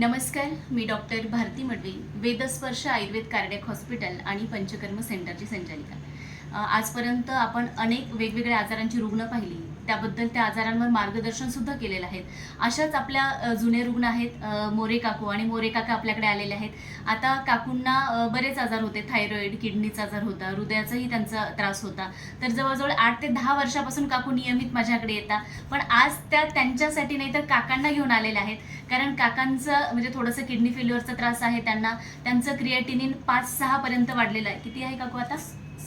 नमस्कार मी doctor Bharati Madavi Vedsparsh Ayurveda cardiac hospital आणि पंचकर्म सेंटरची संचालिका. आजपर्यंत आपण अनेक वेगवेगळ्या आजारांची रुग्ण पाहिली. त्याबद्दल त्या आजारांवर मार्गदर्शन सुद्धा केलेलं आहे. अशाच आपल्या जुने रुग्ण आहेत मोरे काकू आणि मोरे काका आपल्याकडे आलेले आहेत. आता काकूंना बरेच आजार होते. थायरॉईड किडनीचा आजार होता हृदयाचाही त्यांचा त्रास होता. तर जवळजवळ आठ ते दहा वर्षापासून काकू नियमित माझ्याकडे येतात. पण आज त्या त्यांच्यासाठी नाही तर काकांना घेऊन आलेल्या आहेत. कारण काकांचं म्हणजे थोडंसं किडनी फेल्युअरचा त्रास आहे त्यांना. त्यांचं क्रिएटिनिन पाच सहा पर्यंत वाढलेलं आहे. किती आहे काकू आता?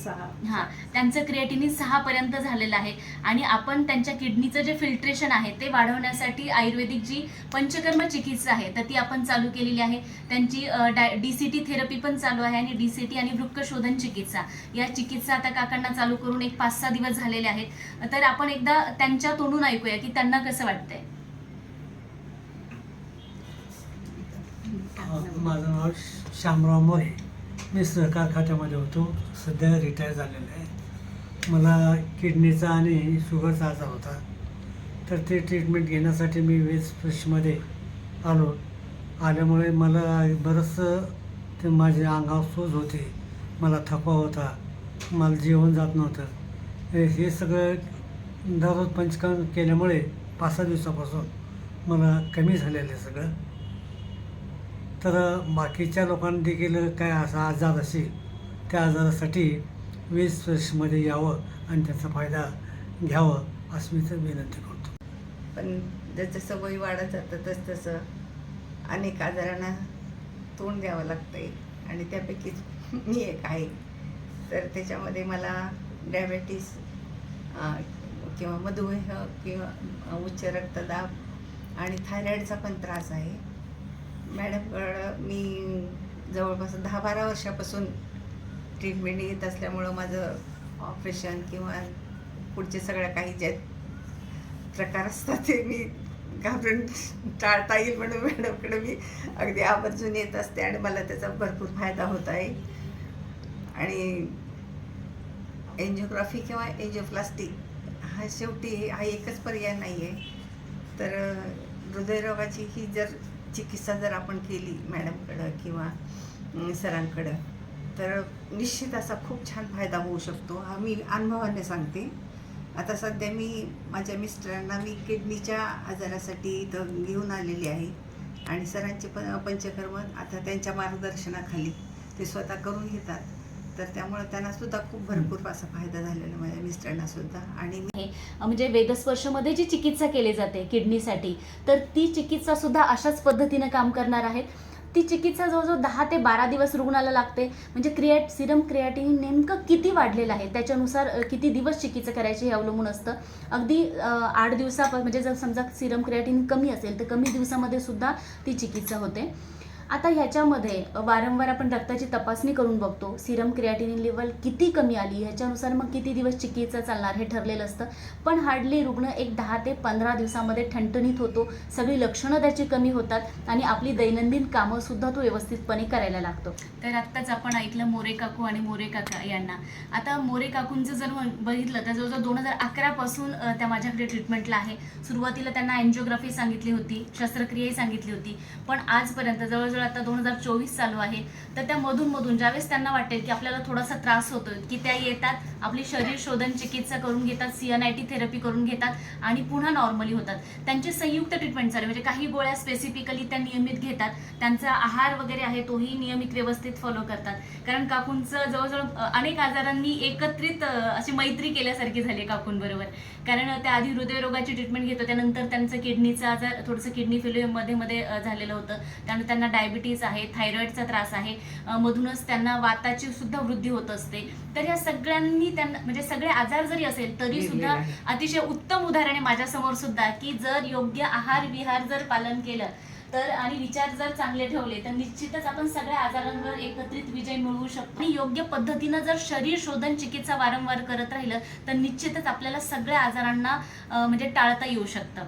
हां त्यांचं क्रिएटिनिन सहा पर्यंत झालेलं आहे. आणि आपण त्यांच्या किडनीचं जे फिल्ट्रेशन आहे ते वाढवण्यासाठी आयुर्वेदिक जी पंचकर्म चिकित्सा आहे तर ती आपण चालू केलेली आहे. त्यांची डी सी टी थेरपी पण चालू आहे आणि डी सी टी आणि वृक्कशोधन चिकित्सा. या चिकित्सा आता काकांना चालू करून एक पाच सहा दिवस झालेले आहेत. तर आपण एकदा त्यांच्या तोंडून ऐकूया की त्यांना कसं वाटतंय. माझं नाव श्यामराव मोरे मी सहकार खात्यामध्ये होतो. सध्या रिटायर झालेलं आहे. मला किडनीचा आणि शुगरचा आजार होता. तर ते ट्रीटमेंट घेण्यासाठी मी वेज फ्रेशमध्ये आलो. आल्यामुळे मला बरंचसं ते माझे अंगावर सूज होते. मला थकवा होता. मला जेवण जात नव्हतं. हे हे सगळं दररोज पंचकर्म केल्यामुळे पाच सहा दिवसापासून मला कमी झालेलं आहे सगळं. तर बाकीच्या लोकांना देखील काय असा आजार असेल त्या आजारासाठी वीस वर्षमध्ये यावं आणि त्याचा फायदा घ्यावं असं मी तर विनंती करतो. पण जसं वय वाढत जातं तस तसं अनेक आजारांना तोंड द्यावं लागतंय आणि त्यापैकीच मी एक आहे. तर त्याच्यामध्ये मला डायबेटीस किंवा मधुमेह किंवा उच्च रक्तदाब आणि थायरॉईडचा पण त्रास आहे. मॅडमकडं मी जवळपास दहा बारा वर्षापासून ट्रीटमेंट घेत असल्यामुळं माझं ऑपरेशन किंवा पुढचे सगळ्या काही जे प्रकार असतात ते मी घाबरून टाळता येईल म्हणून मॅडमकडे मी अगदी आवर्जून येत असते आणि मला त्याचा भरपूर फायदा होत आहे. आणि एन्जिओग्राफी किंवा एंजिओप्लास्टिक हा शेवटी हा एकच पर्याय नाही आहे तर हृदयरोगाची ही जर चिकित्सा जर आपण केली मॅडमकडं किंवा सरांकडं तर निश्चित असा खूप छान फायदा होऊ शकतो. हा मी अनुभवाने सांगते. आता सध्या मी माझ्या मिस्टरांना मी किडनीच्या आजारासाठी इथं घेऊन आलेली आहे. आणि सरांचे पण पंचकर्म आता त्यांच्या मार्गदर्शनाखाली ते स्वतः करून घेतात. तर त्यामुळे त्यांना सुद्धा खूप भरपूर असा फायदा झालेला माझ्या मिस्टरांना सुद्धा. आणि मी म्हणजे वेदस्पर्शमध्ये जी चिकित्सा केली जाते किडनीसाठी तर ती चिकित्सा सुद्धा अशाच पद्धतीनं काम करणार आहेत. ती चिकित्सा जवळजवळ दहा ते बारा दिवस रुग्णाला लागते. म्हणजे क्रिएट सिरम क्रिएटिन नेमकं किती वाढलेलं आहे? त्याच्यानुसार किती दिवस चिकित्सा करायची हे अवलंबून असतं. अगदी आठ दिवसा म्हणजे जर समजा सिरम क्रिएटिन कमी असेल तर कमी दिवसामध्ये सुद्धा ती चिकित्सा होते. आता ह्याच्यामध्ये वारंवार आपण रक्ताची तपासणी करून बघतो. सिरम क्रिएटिनिन लेवल किती कमी आली ह्याच्यानुसार मग किती दिवस चिकित्सा चालणार हे ठरलेलं असतं. पण हार्डली रुग्ण एक दहा ते पंधरा दिवसामध्ये ठणठणीत होतो. सगळी लक्षणं त्याची कमी होतात आणि आपली दैनंदिन कामंसुद्धा तो व्यवस्थितपणे करायला लागतो. तर आत्ताच आपण ऐकलं मोरे काकू आणि मोरे काका यांना. आता मोरे काकूंचं जर बघितलं तर जवळजवळ दोन हजार अकरापासून त्या माझ्याकडे ट्रीटमेंटला आहे. सुरुवातीला त्यांना अँजिओग्राफी सांगितली होती शस्त्रक्रियाही सांगितली होती. पण आजपर्यंत जवळजवळ आता दोन हजार चोवीस चालू आहे. तर त्या मधून मधून ज्यावेळेस त्यांना वाटेल की आपल्याला थोडासा त्रास होतोय की त्या येतात आपली शरीर शोधन चिकित्सा करून घेतात C N I T therapy करून घेतात आणि पुन्हा नॉर्मली होतात. त्यांची संयुक्त ट्रीटमेंट चालू म्हणजे काही गोळ्या स्पेसिफिकली त्या नियमित घेतात. त्यांचा आहार वगैरे आहे तोही नियमित व्यवस्थित फॉलो करतात. कारण काकूंचं जवळजवळ अनेक आजारांनी एकत्रित अशी मैत्री केल्यासारखी झाली काकूंबरोबर कारण त्या आधी हृदयरोगाची ट्रीटमेंट घेतो त्यानंतर त्यांचं किडनीचा आजार थोडंसं किडनी फेल्युअरमध्ये मध्ये झालेलं होतं. त्यानंतर त्यांना डायबिटीज आहे थायरॉइडचा त्रास आहे मधूनच त्यांना वाताची सुद्धा वृद्धी होत असते. तर या सगळ्यांनी त्यांना म्हणजे सगळे आजार जरी असेल तरी सुद्धा अतिशय उत्तम उदाहरण आहे माझ्यासमोर सुद्धा की जर योग्य आहार विहार जर पालन केलं तर आणि विचार जर चांगले ठेवले तर निश्चितच आपण सगळ्या आजारांवर एकत्रित विजय मिळवू शकतो. आणि योग्य पद्धतीनं जर शरीर शोधन चिकित्सा वारंवार करत राहिलं तर निश्चितच आपल्याला सगळ्या आजारांना म्हणजे टाळता येऊ शकतं.